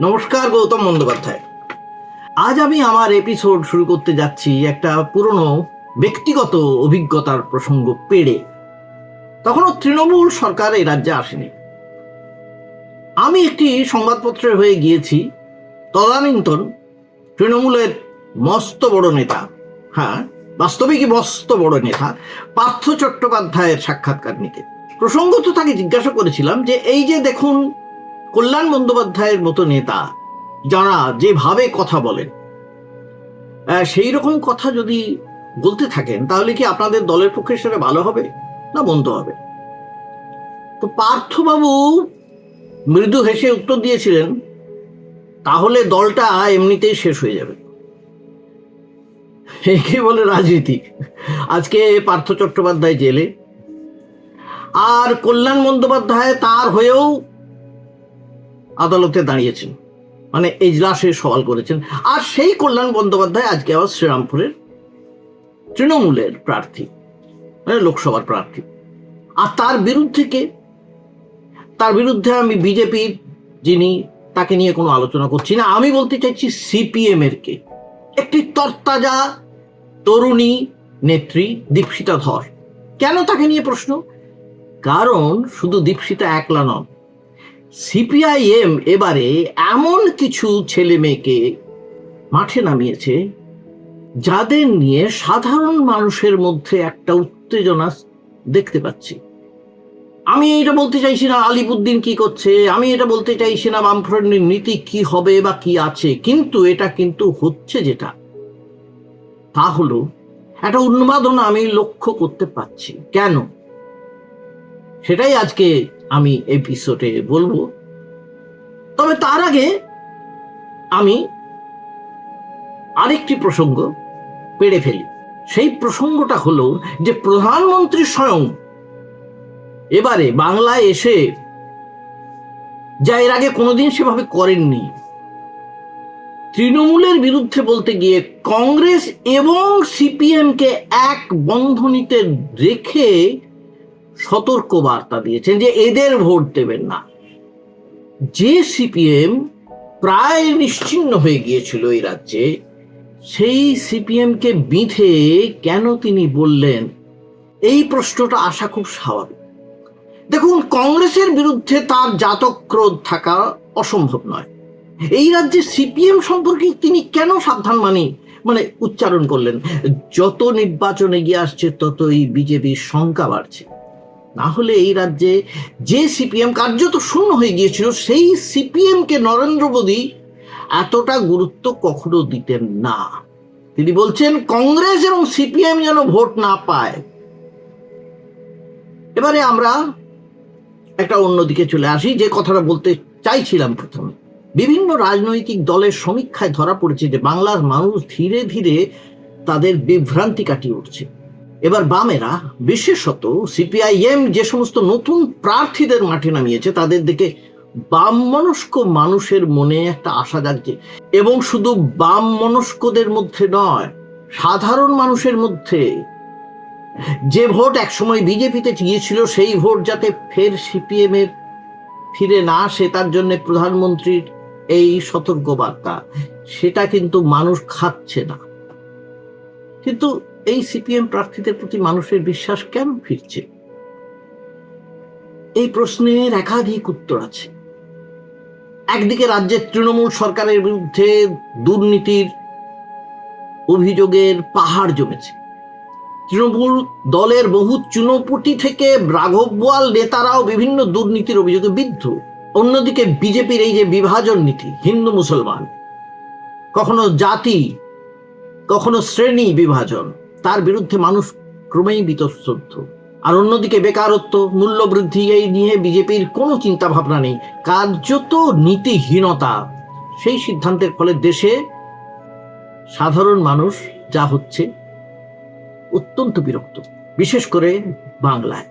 নমস্কার, গৌতম বন্দ্যোপাধ্যায়। আজ আমি আমার এপিসোড শুরু করতে যাচ্ছি একটা পুরনো ব্যক্তিগত অভিজ্ঞতার প্রসঙ্গ পেড়ে। তখনও তৃণমূল সরকার এই রাজ্যে আসেনি। আমি একটি সংবাদপত্রের হয়ে গিয়েছি, তদানীন্তন তৃণমূলের মস্ত বড় নেতা হ্যাঁ বাস্তবিকই মস্ত বড় নেতা, পার্থ চট্টোপাধ্যায়ের সাক্ষাৎকার নিতে। প্রসঙ্গত তাকে জিজ্ঞাসা করেছিলাম যে, এই যে দেখুন কল্যাণ বন্দ্যোপাধ্যায়ের মতো নেতা, যারা যেভাবে কথা বলেন। সেই রকম কথা যদি বলতে থাকেন, তাহলে কি আপনাদের দলের পক্ষে সেটা ভালো হবে না বন্ধ হবে? তো পার্থবাবু মৃদু হেসে উত্তর দিয়েছিলেন, তাহলে দলটা এমনিতেই শেষ হয়ে যাবে। একে বলে রাজনীতি আজকে পার্থ চট্টোপাধ্যায় জেলে। আর কল্যাণ বন্দ্যোপাধ্যায় তার হয়েও আদালতে দাঁড়িয়েছেন। মানে এজলাসে সওয়াল করেছেন। আর সেই কল্যাণ বন্দ্যোপাধ্যায় আজকে আবার শ্রীরামপুরের তৃণমূলের প্রার্থী মানে লোকসভার প্রার্থী। আর তার বিরুদ্ধে কে? তার বিরুদ্ধে আমি বিজেপির যিনি, তাকে নিয়ে কোনো আলোচনা করছি না। আমি বলতে চাইছি সিপিএম এর কে? একটি তরতাজা তরুণী নেত্রী দীপশিতা ধর। কেন তাকে নিয়ে প্রশ্ন? কারণ শুধু দীপশিতা একলা নন সিপিআইএম এবারে এমন কিছু ছেলে মেয়েকে মাঠে নামিয়েছে, যাদের নিয়ে সাধারণ মানুষের মধ্যে একটা উত্তেজনা দেখতে পাচ্ছি। আমি এটা বলতে চাইছি না আলিপুদ্দিন কি করছে, আমি এটা বলতে চাইছি না বামফ্রন্টের নীতি কি হবে বা কি আছে, কিন্তু এটা কিন্তু হচ্ছে যেটা। তা হলো, একটা উন্মাদনা আমি লক্ষ্য করতে পারছি। কেন? সেটাই আজকে আমি এপিসোডে বলব। তবে তার আগে আমি আরেকটি প্রসঙ্গ পেড়ে ফেলি। সেই প্রসঙ্গটা হলো যে প্রধানমন্ত্রী স্বয়ং এবারে বাংলায় এসে যা এর আগে কোনোদিন সেভাবে করেননি, তৃণমূলের বিরুদ্ধে বলতে গিয়ে কংগ্রেস এবং সিপিএমকে এক বন্ধনীতে রেখে সতর্ক বার্তা দিয়েছেন যে এদের ভোট দেবেন না। যে সিপিএম প্রায় নিশ্চিন্ন হয়ে গিয়েছিল এই রাজ্যে, সেই সিপিএমকে বিঁধে কেন তিনি বললেন? এই প্রশ্নটা আসা খুব স্বাভাবিক। দেখুন, কংগ্রেসের বিরুদ্ধে তার জাতক ক্রোধ থাকা অসম্ভব নয়। এই রাজ্যে সিপিএম সম্পর্কে তিনি কেন সাবধান মানি মানে উচ্চারণ করলেন? যত নির্বাচনে এগিয়ে আসছে, ততই বিজেপির শঙ্কা বাড়ছে। না হলে এই রাজ্যে যে সিপিএম কার্যত শূন্য হয়ে গিয়েছিল, সেই সিপিএম কে নরেন্দ্র মোদী এতটা গুরুত্ব কখনো দিতেন না। তিনি বলছেন, কংগ্রেস এবং সিপিএম যেন ভোট না পায়। এবারে আমরা একটা অন্যদিকে চলে আসি, যে কথাটা বলতে চাইছিলাম প্রথমে। বিভিন্ন রাজনৈতিক দলের সমীক্ষায় ধরা পড়েছে যে বাংলার মানুষ ধীরে ধীরে তাদের বিভ্রান্তি কাটিয়ে উঠছে। এবার বামেরা, বিশেষত সিপিআইএম যে সমস্ত নতুন প্রার্থীদের মাঠে নামিয়েছে, তাদের দিকে বাম মনস্ক মানুষের মনে একটা আশা জাগছে। এবং শুধু বাম মনস্কদের মধ্যে নয়, সাধারণ মানুষের মধ্যে যে ভোট একসময় বিজেপিতে গিয়েছিল, সেই ভোট যাতে ফের সিপিএম এর ফিরে না আসে, তার জন্য প্রধানমন্ত্রীর এই সতর্কবার্তা, সেটা কিন্তু মানুষ খাচ্ছে না। কিন্তু এই সিপিএম প্রার্থীদের প্রতি মানুষের বিশ্বাস কেন ফিরছে? এই প্রশ্নের একাধিক উত্তর আছে। একদিকে রাজ্যের তৃণমূল সরকারের বিরুদ্ধে দুর্নীতির অভিযোগের পাহাড় জমেছে। তৃণমূল দলের বহু চুনোপুটি থেকে রাঘব বোয়াল নেতারাও বিভিন্ন দুর্নীতির অভিযোগে বিদ্ধ। অন্যদিকে বিজেপির এই যে বিভাজন নীতি, হিন্দু মুসলমান, কখনো জাতি, কখনো শ্রেণি বিভাজন তার বিরুদ্ধে মানুষ ক্রমেই বিতস্তব্ধ আর অন্যদিকে বেকারত্ব, মূল্যবৃদ্ধি, এই নিয়ে বিজেপির কোনো চিন্তা ভাবনা নেই কার্যত নীতিহীনতা, সেই সিদ্ধান্তের ফলে দেশে সাধারণ মানুষ যা হচ্ছে অত্যন্ত বিরক্ত, বিশেষ করে বাংলায়।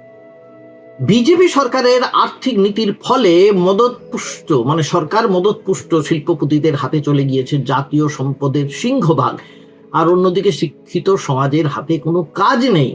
বিজেপি সরকারের আর্থিক নীতির ফলে মদতপুষ্ট মানে সরকার মদতপুষ্ট শিল্পপতিদের হাতে চলে গিয়েছে জাতীয় সম্পদের সিংহভাগ। আর অন্যদিকে শিক্ষিত সমাজের হাতে কোনো কাজ নেই।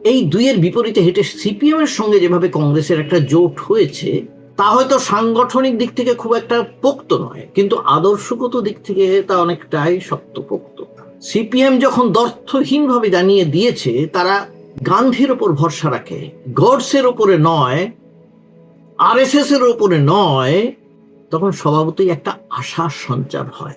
এই দুইয়ের বিপরীতে হেঁটে সিপিএম এর সঙ্গে যেভাবে কংগ্রেসের একটা জোট হয়েছে, তা হয়তো সাংগঠনিক দিক থেকে খুব একটা পোক্ত নয়, কিন্তু আদর্শগত দিক থেকে তা অনেকটাই শক্তপোক্ত সিপিএম যখন দর্থহীনভাবে জানিয়ে দিয়েছে, তারা গান্ধীর ওপর ভরসা রাখে, গডসের ওপরে নয় আরএসএস এর ওপরে নয়, তখন স্বভাবতই একটা আশার সঞ্চার হয়।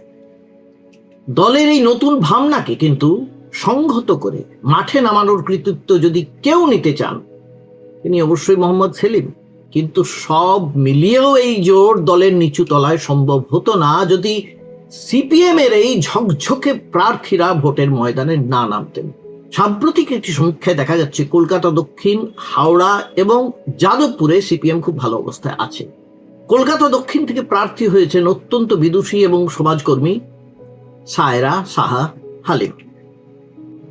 দলের এই নতুন ভাবনাকে কিন্তু সংহত করে মাঠে নামানোর কৃতিত্ব যদি কেউ নিতে চান, তিনি অবশ্যই মোহাম্মদ সেলিম। কিন্তু সব মিলিয়েও এই জোর দলের নিচু তলায় সম্ভব হতো না যদি সিপিএম এর এই ঝকঝকে প্রার্থীরা ভোটের ময়দানে না নামতেন। সাম্প্রতিক একটি সমীক্ষায় দেখা যাচ্ছে, কলকাতা দক্ষিণ, হাওড়া এবং যাদবপুরে সিপিএম খুব ভালো অবস্থায় আছে। কলকাতা দক্ষিণ থেকে প্রার্থী হয়েছেন অত্যন্ত বিদুষী এবং সমাজকর্মী সায়রা সাহা হালিম।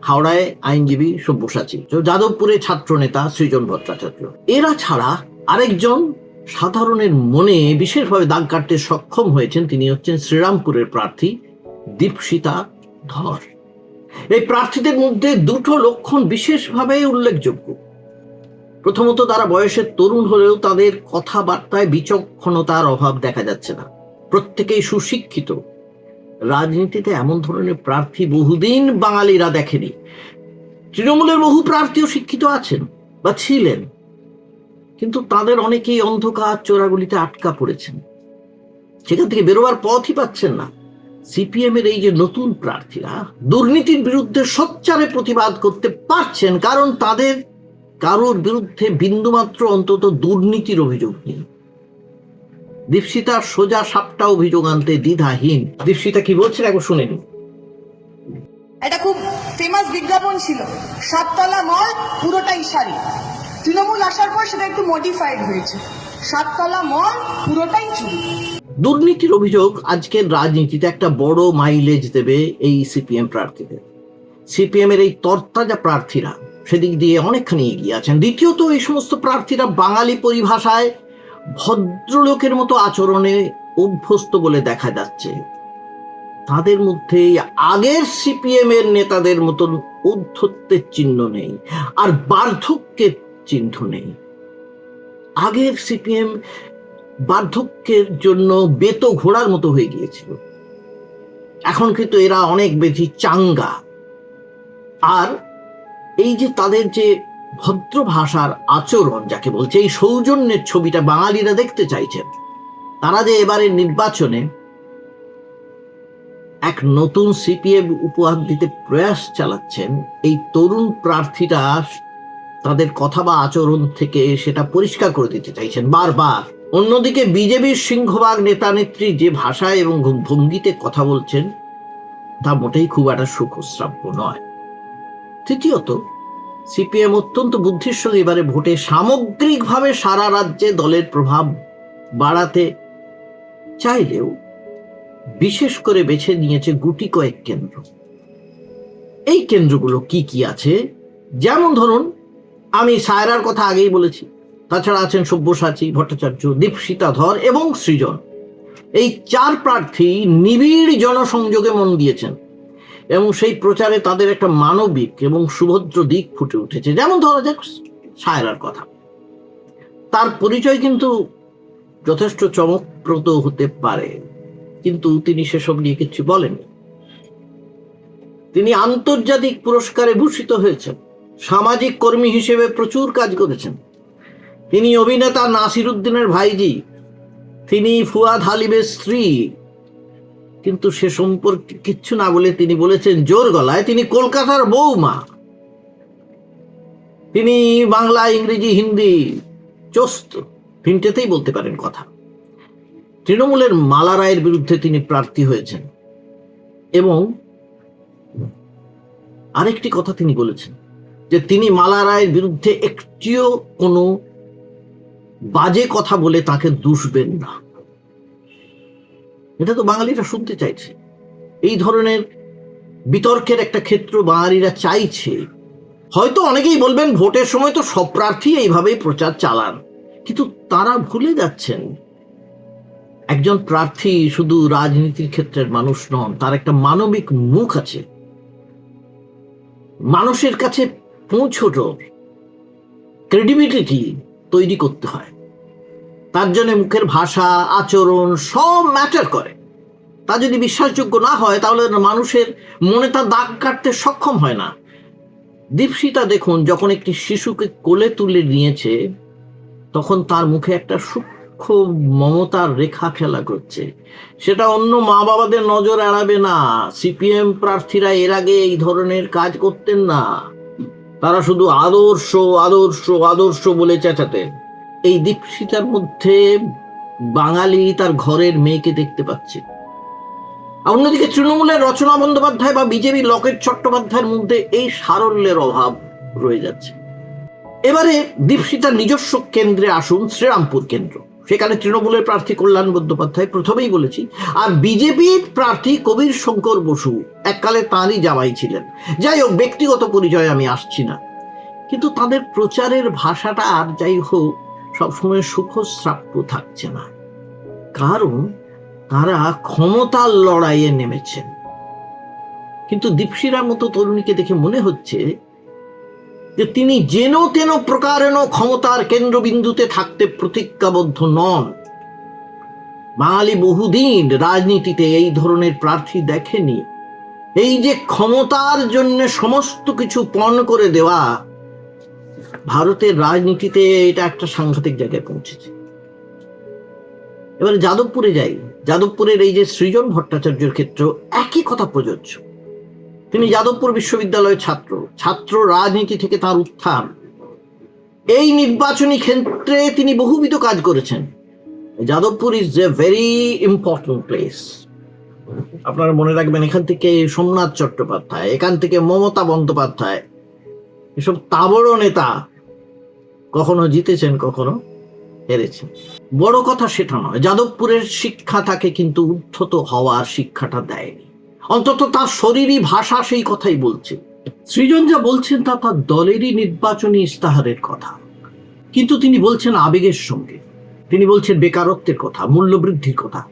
হাওড়ায় আইনজীবী সব্যসাচী যাদবপুরে ছাত্র নেতা সৃজন ভট্টাচার্য। এরা ছাড়া আরেকজন সাধারণের মনে বিশেষভাবে দাগ কাটতে সক্ষম হয়েছেন তিনি হচ্ছেন শ্রীরামপুরের প্রার্থী দীপশিতা ধর। এই প্রার্থীদের মধ্যে দুটো লক্ষণ বিশেষভাবে উল্লেখযোগ্য। প্রথমত, তারা বয়সের তরুণ হলেও তাদের কথাবার্তায় বিচক্ষণতার অভাব দেখা যাচ্ছে না। প্রত্যেকেই সুশিক্ষিত। রাজনীতিতে এমন ধরনের প্রার্থী বহুদিন বাঙালিরা দেখেনি। তৃণমূলের বহু প্রার্থীও শিক্ষিত আছেন বা ছিলেন, কিন্তু তাদের অনেকেই অন্ধকার চোরাগুলিতে আটকা পড়েছেন। সেখান থেকে বেরোবার পথই পাচ্ছেন না। সিপিএম এর এই যে নতুন প্রার্থীরা দুর্নীতির বিরুদ্ধে সোচ্চারে প্রতিবাদ করতে পারছেন, কারণ তাদের কারোর বিরুদ্ধে বিন্দুমাত্র অন্তত দুর্নীতির অভিযোগ নেই। দীপশিতার সোজা সাপটা অভিযোগ আনতে দ্বিধাহীন। দীপশিতা কি বলছেন? একবার শুনে নিন। এটা খুব ফেমাস বিজ্ঞাপন ছিল। সাততলা মল পুরোটাই শাড়ি। তৃণমূল আসার পর সেটা একটু মডিফাইড হয়েছে। সাততলা মল পুরোটাই চুরি দুর্নীতির অভিযোগ আজকের রাজনীতিতে একটা বড় মাইলেজ দেবে এই সিপিএম প্রার্থীদের। সিপিএম এর এই তরতাজা প্রার্থীরা সেদিক দিয়ে অনেকখানি এগিয়ে আছেন। দ্বিতীয়ত এই সমস্ত প্রার্থীরা বাঙালি পরিভাষায় ভদ্রলোকের মতো আচরণে অভ্যস্ত বলে দেখা যাচ্ছে। তাদের মধ্যে আগের সিপিএম এর নেতাদের মতন ঔদ্ধত্যের চিহ্ন নেই আর বার্ধক্যের চিহ্ন নেই। আগের সিপিএম বার্ধক্যের জন্য বেত ঘোড়ার মতো হয়ে গিয়েছিল। এখন কিন্তু এরা অনেক বেশি চাঙ্গা। আর এই যে তাদের যে ভদ্র ভাষার আচরণ যাকে বলছে, এই সৌজন্যের ছবিটা বাঙালিরা দেখতে চাইছেন তারা যে এবারের নির্বাচনে এক নতুন সিপিএম উপহার দিতে প্রয়াস চালাচ্ছেন, এই তরুণ প্রার্থীরা তাদের কথা বা আচরণ থেকে সেটা পরিষ্কার করে দিতে চাইছেন বারবার। অন্যদিকে বিজেপির সিংহভাগ নেতা নেত্রী যে ভাষায় এবং ভঙ্গিতে কথা বলছেন, তা মোটেই খুব একটা সুখশ্রাব্য নয়। তৃতীয়ত সিপিএম অত্যন্ত বুদ্ধির সঙ্গে এবারে ভোটে সামগ্রিকভাবে সারা রাজ্যে দলের প্রভাব বাড়াতে চাইলেও বিশেষ করে বেছে নিয়েছে গুটি কয়েক কেন্দ্র। এই কেন্দ্রগুলো কি কি আছে? যেমন ধরুন, আমি সায়রার কথা আগেই বলেছি, তাছাড়া আছেন সব্যসাচী ভট্টাচার্য, দীপশিতা ধর এবং সৃজন। এই চার প্রার্থী নিবিড় জনসংযোগে মন দিয়েছেন। এবং সেই প্রচারে তাদের একটা মানবিক এবং সুভদ্র দিক ফুটে উঠেছে। যেমন ধরা যাক সায়রার কথা। তার পরিচয় কিন্তু যথেষ্ট চমকপ্রদ হতে পারে। কিন্তু তিনি সেসব নিয়ে কিছু বলেননি। তিনি আন্তর্জাতিক পুরস্কারে ভূষিত হয়েছেন। সামাজিক কর্মী হিসেবে প্রচুর কাজ করেছেন। তিনি অভিনেতা নাসির উদ্দিনের ভাইজি। তিনি ফুয়াদ হালিমের স্ত্রী। কিন্তু সে সম্পর্কে কিচ্ছু না বলে তিনি বলেছেন, জোর গলায় তিনি কলকাতার বৌমা তিনি বাংলা, ইংরেজি, হিন্দি, চস্ত তিনটেতেই বলতে পারেন কথা। তৃণমূলের মালা রায়ের বিরুদ্ধে তিনি প্রার্থী হয়েছেন। এবং আরেকটি কথা তিনি বলেছেন, যে তিনি মালা রায়ের বিরুদ্ধে একটিও কোনো বাজে কথা বলে তাকে দুষবেন না। এটা তো বাঙালিরা শুনতে চাইছে। এই ধরনের বিতর্কের একটা ক্ষেত্র বাঙালিরা চাইছে। হয়তো অনেকেই বলবেন, ভোটের সময় তো সব প্রার্থী এইভাবেই প্রচার চালান। কিন্তু তারা ভুলে যাচ্ছেন। একজন প্রার্থী শুধু রাজনীতির ক্ষেত্রের মানুষ নন, তার একটা মানবিক মুখ আছে। মানুষের কাছে পৌঁছোট ক্রেডিবিলিটি তৈরি করতে হয়। তার জন্য মুখের ভাষা, আচরণ সব ম্যাটার করে। তা যদি বিশ্বাসযোগ্য না হয়, তাহলে মানুষের মনে তার দাগ কাটতে সক্ষম হয় না। দীপশিতা দেখুন, যখন একটি শিশুকে কোলে তুলে নিয়েছে, তখন তার মুখে একটা সূক্ষ্ম মমতার রেখা খেলা করছে। সেটা অন্য মা বাবাদের নজর এড়াবে না। সিপিএম প্রার্থীরা এর আগে এই ধরনের কাজ করতেন না। তারা শুধু আদর্শ আদর্শ আদর্শ বলে চেঁচাতেন। এই দীপশিতার মধ্যে বাঙালি তার ঘরের মেয়েকে দেখতে পাচ্ছে। অন্যদিকে তৃণমূলের রচনা বন্দ্যোপাধ্যায় বা বিজেপি লকেট চট্টোপাধ্যায়ের মধ্যে এই সারল্যের অভাব রয়ে যাচ্ছে। এবারে দীপশিতার নিজস্ব কেন্দ্রে আসুন, শ্রীরামপুর কেন্দ্র। সেখানে তৃণমূলের প্রার্থী কল্যাণ বন্দ্যোপাধ্যায় প্রথমেই বলেছি, আর বিজেপির প্রার্থী কবির শঙ্কর বসু এককালে তাঁরই জামাই ছিলেন। যাই হোক, ব্যক্তিগত পরিচয় আমি আসছি না। কিন্তু তাদের প্রচারের ভাষাটা আর যাই হোক সবসময় সুখশ্রাব্য থাকছে না। কারণ তারা ক্ষমতার লড়াইয়ে নেমেছেন। কিন্তু দীপশিরার মতো তরুণীকে দেখে মনে হচ্ছে যে তিনি যেন তেন প্রকারেণ ক্ষমতার কেন্দ্রবিন্দুতে থাকতে প্রতিজ্ঞাবদ্ধ নন। বাঙালি বহুদিন রাজনীতিতে এই ধরনের প্রার্থী দেখেনি। এই যে ক্ষমতার জন্য সমস্ত কিছু পণ করে দেওয়া ভারতের রাজনীতিতে এটা একটা সাংঘাতিক জায়গায় পৌঁছেছে। এবারে যাদবপুরে যাই। যাদবপুরের এই যে সৃজন ভট্টাচার্যের ক্ষেত্রেও একই কথা প্রযোজ্য। তিনি যাদবপুর বিশ্ববিদ্যালয়ের ছাত্র ছাত্র রাজনীতি থেকে তার উত্থান। এই নির্বাচনী ক্ষেত্রে তিনি বহুবিধ কাজ করেছেন। Jadavpur is a very important place আপনারা মনে রাখবেন, এখান থেকে সোমনাথ চট্টোপাধ্যায়, এখান থেকে মমতা বন্দ্যোপাধ্যায় এসব তাবড় নেতা কখনো জিতেছেন, কখনো হেরেছেন। বড় কথা সেটা নয়, যাদবপুরের শিক্ষা তাকে কিন্তু উদ্ধত হওয়ার শিক্ষাটা দেয়নি। অন্তত তার শরীরী ভাষা সেই কথাই বলছে। সৃজন যা বলছেন তা তার দলেরই নির্বাচনী ইস্তাহারের কথা। কিন্তু তিনি বলছেন আবেগের সঙ্গে। তিনি বলছেন বেকারত্বের কথা, মূল্যবৃদ্ধির কথা।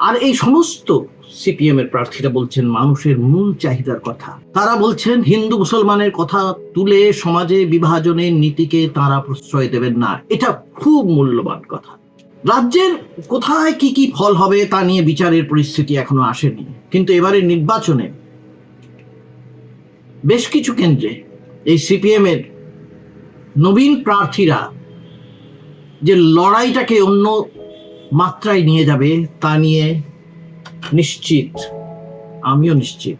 আর এই সমস্ত সিপিএম এর প্রার্থীরা বলছেন, মানুষের মূল চাহিদার কথা। তারা বলছেন, হিন্দু মুসলমানের কথা তুলে সমাজে বিভাজনের নীতিকে তারা প্রশ্রয় দেবেন না। এটা খুব মূল্যবান কথা। রাজ্যের কোথায় কি কি ফল হবে তা নিয়ে বিচারের পরিস্থিতি এখনও আসেনি। কিন্তু এবারের নির্বাচনে বেশ কিছু কেন্দ্রে এই সিপিএম এর নবীন প্রার্থীরা যে লড়াইটাকে অন্য মাত্রায় নিয়ে যাবে তা নিয়ে নিশ্চিত, আমিও নিশ্চিত।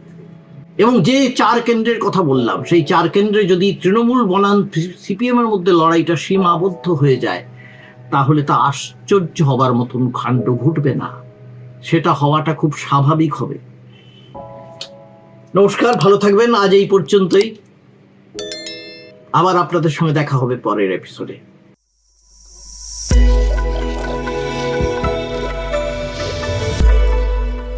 এবং যে চার কেন্দ্রের কথা বললাম, সেই চার কেন্দ্রে যদি তৃণমূল বনাম সিপিএম এর মধ্যে লড়াইটা সীমাবদ্ধ হয়ে যায়, তাহলে তা আশ্চর্য হবার মতন কাণ্ড ঘটবে না। সেটা হওয়াটা খুব স্বাভাবিক হবে। নমস্কার, ভালো থাকবেন। আজ এই পর্যন্তই। আবার আপনাদের সঙ্গে দেখা হবে পরের এপিসোডে